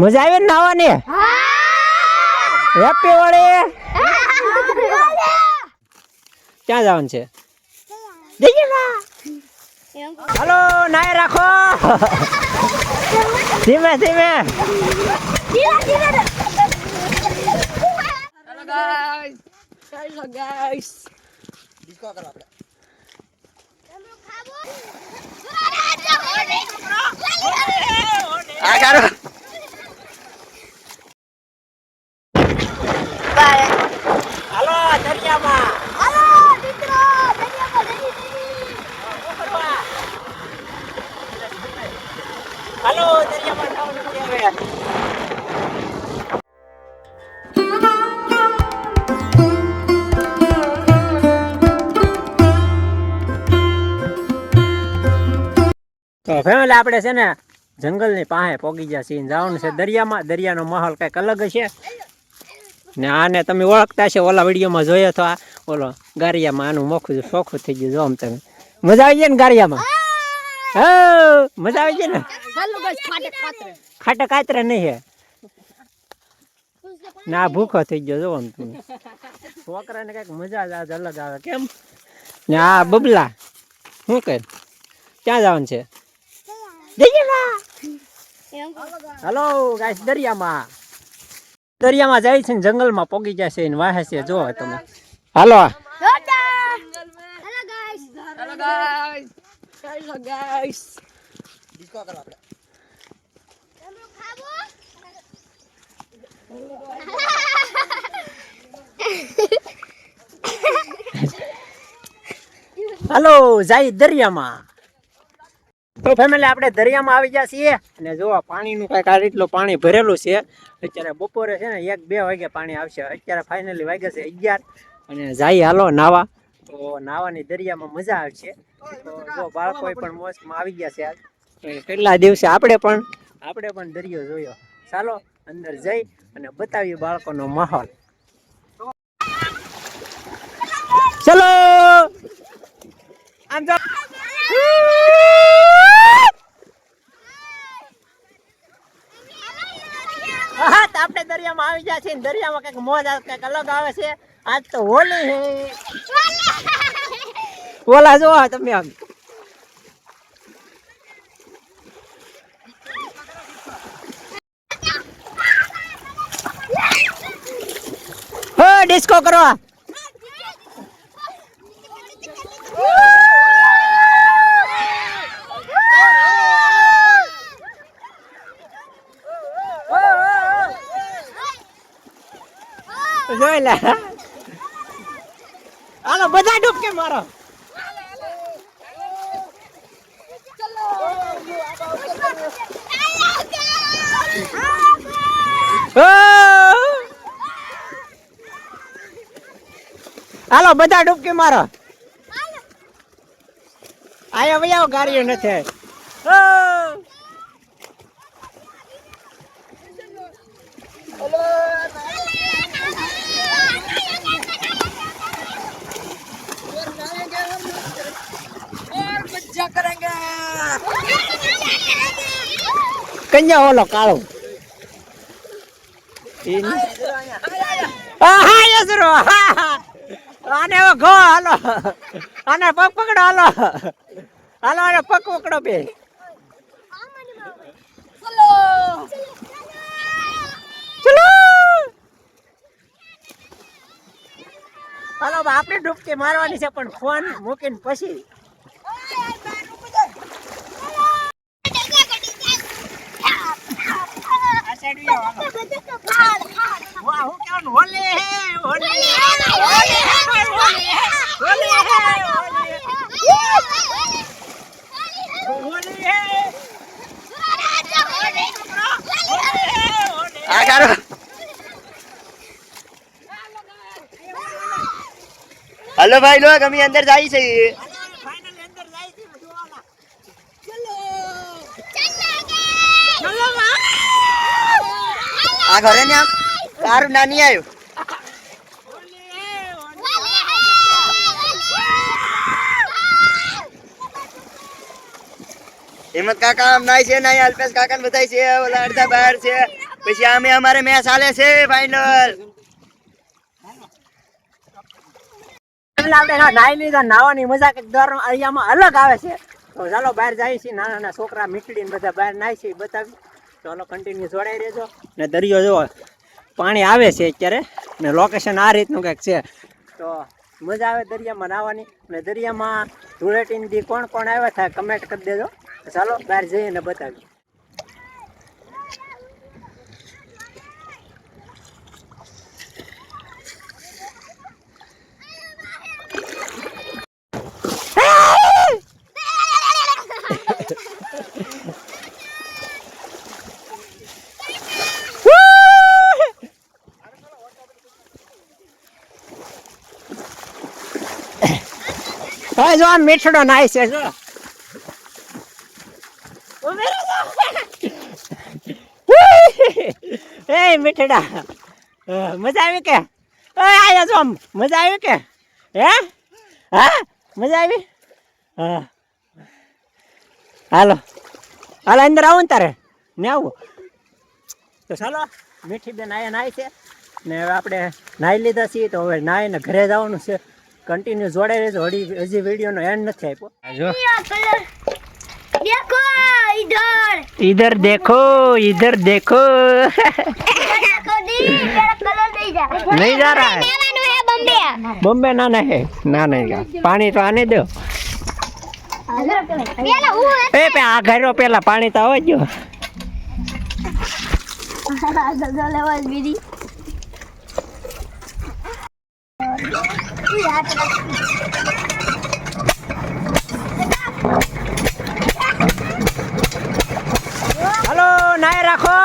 મજા આવે ને નાવાની? હેપી હોળી ક્યાં જવાનું છે? હલો હાલો નાય રાખો. ધીમે ધીમે. આ તો ફેમિલી આપણે છે ને જંગલની પાસે પોગી ગયા છીએ જવાનું છે દરિયામાં. દરિયાનો માહોલ કંઈક અલગ છે ને આને તમે ઓળખતા છે ઓલા વિડીયોમાં જોયો તો આ. ઓલો ગારિયામાં આનું મોખું સોખું થઈ ગયું જો આમ તમે. મજા આવી જાય ને ગારિયામાં? હા, મજા આવી જાય ને? ખાટા કાતરે નહીં હે. ના ભૂખો થઈ ગયો જો આમ તમે. છોકરાને કંઈક મજા જ આજ અલગ આવે. કેમ? ને આ બબલા, શું કહે ક્યાં જવાનું છે? હલો ગાઈસ દરિયામાં દરિયામાં જાય છે ને જંગલમાં પોગી જાય છે ને વાહે છે જો તમે હાલો હાલો જાય દરિયામાં તો ફેમિલી આપણે દરિયામાં આવી ગયા છીએ અને જો પાણીનું કાંઈક આ રીતનું પાણી ભરેલું છે, અત્યારે બપોરે છે ને એક બે વાગે પાણી આવશે. અત્યારે ફાઇનલી વાગ્યા છે અગિયાર અને જાય હાલો નાવા. તો નાવાની દરિયામાં મજા આવશે. તો જો બાળકો પણ મોજમાં આવી ગયા છે. આજ કેટલા દિવસે આપણે પણ આપણે પણ દરિયો જોયો. ચાલો, અંદર જઈ અને બતાવીએ બાળકોનો માહોલ ચલો આમ જો હા તો આપણે દરિયામાં આવી ગયા છે દરિયામાં કંઈક મોજ કંઈક અલગ આવે છે. આજ તો હોલી છે ઓલા જો તમે આમ. ડિસ્કો કરો જોઈ લે. હાલો, બધા ડૂબકે મારો! હાલો, બધા ડૂબકી મારો. આયો ભાઈ આવો ગાડીઓ નથી કન્યા ઓલો કાળો. હા હા યસરો હા હા. આને ઘો હાલો. આને પગ પકડો હાલો. હાલો આને પગ પકડો બે. ચલો. હાલો આપણે ડૂબકી મારવાની છે પણ ફોન મૂકીને પછી આ સાઈડ આવો હાલો વાહ હું કહેવાનું હોલે હે હોલે હોલે હે હોલે હે હોલે હે આ ગારો હલો ભાઈ લોક અમે અંદર જાય છે ફાઇનલ અંદર જાય છે જોવાના આ ઘરે ને આમ? તારું નાની આવ્યું હિંમત કાકા, આમ નાય છે, નાય અલ્પેશ કાકા ને બધાય છે, ઓલા અડધા બહાર છે. પછી અમે અમારે મેચ હાલે છે ફાઈનલ નાવાની મજાક અહીંયામાં અલગ આવે છે. તો ચાલો બહાર જાય છે નાના નાના છોકરા મીકડીને બધા બહાર નાય છે બતાવી. ચાલો કન્ટિન્યુ જોડાઈ રહેજો. ને દરિયો જો પાણી આવે છે અત્યારે ને લોકેશન આ રીતનું કંઈક છે. તો મજા આવે દરિયામાં નાહવાની ને દરિયામાં ધૂળેટીનથી કોણ કોણ આવ્યા થાય કમેન્ટ કરી દેજો. ચાલો બહાર જઈને બતાવી હવે જો મીઠડો નાય છે, જો. એ મીઠડા. મજા આવી કે? આયા જો. મજા આવી કે? હે? હા? મજા આવી? હા હાલો. હાલો, અંદર આવો ને તારે. ને આવું. તો ચાલો, મીઠી બેન આયા નાય છે. ને હવે આપણે નાહી લીધા છીએ તો હવે નાહીને ઘરે જવાનું છે. કન્ટિન્યુ જોડાઈ રહેજો હજી હજી વિડીયોનો એન્ડ નથી આપ્યો જો देखो इधर इधर देखो इधर देखो देखो दी मेरा कलर नहीं जा रहा नहीं जा रहा है मेरा है बम्बे बॉम्बे ना ना है ना नहीं का પાણી તો આને દો પેલા હું એ પે આ ઘરો પેલા પાણી તો ગઝલ લેવા બીડી હલો નાય રાખો.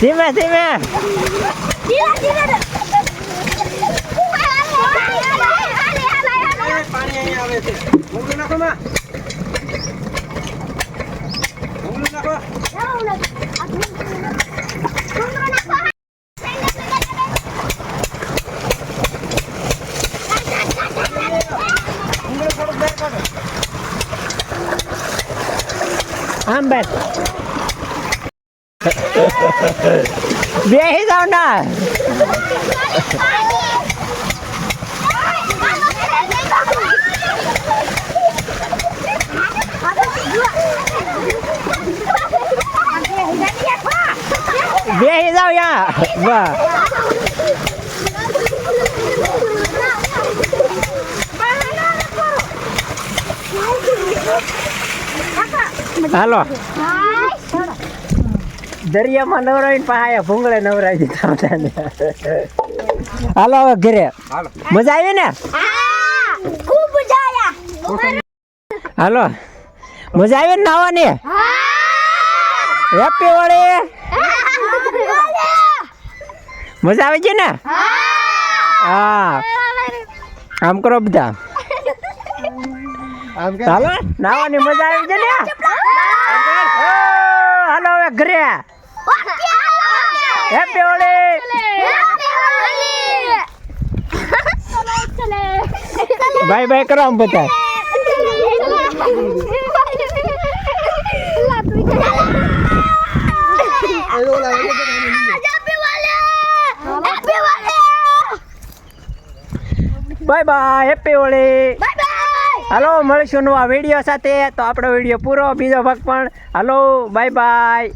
ધીમે ધીમે. પાણી અહીંયા આવે છે. નાખો માં. Amber. Vieni da una. Vieni da una. Va. Thank you. હાલો. દરિયામાં નવરાવીને પાયા ભૂંગળે નવરાવી દીધા બધાને. હાલો હવે ઘરે. મજા આવી ને? ખૂબ મજા હાલો. મજા આવી ને નાવાની? હેપી હોળી મજા આવી છે ને? હા. આમ કરો બધા. હાલો નાવાની મજા આવી છે ને? હાલો હવે ઘરે. હેપી હોળી બાય બાય કરો આમ બધા. બાય બાય હેપી હોળી હાલો, મળીશું નવા વીડિયો સાથે. તો આપણો વીડિયો પૂરો, બીજો ભાગ પણ. હાલો, બાય બાય.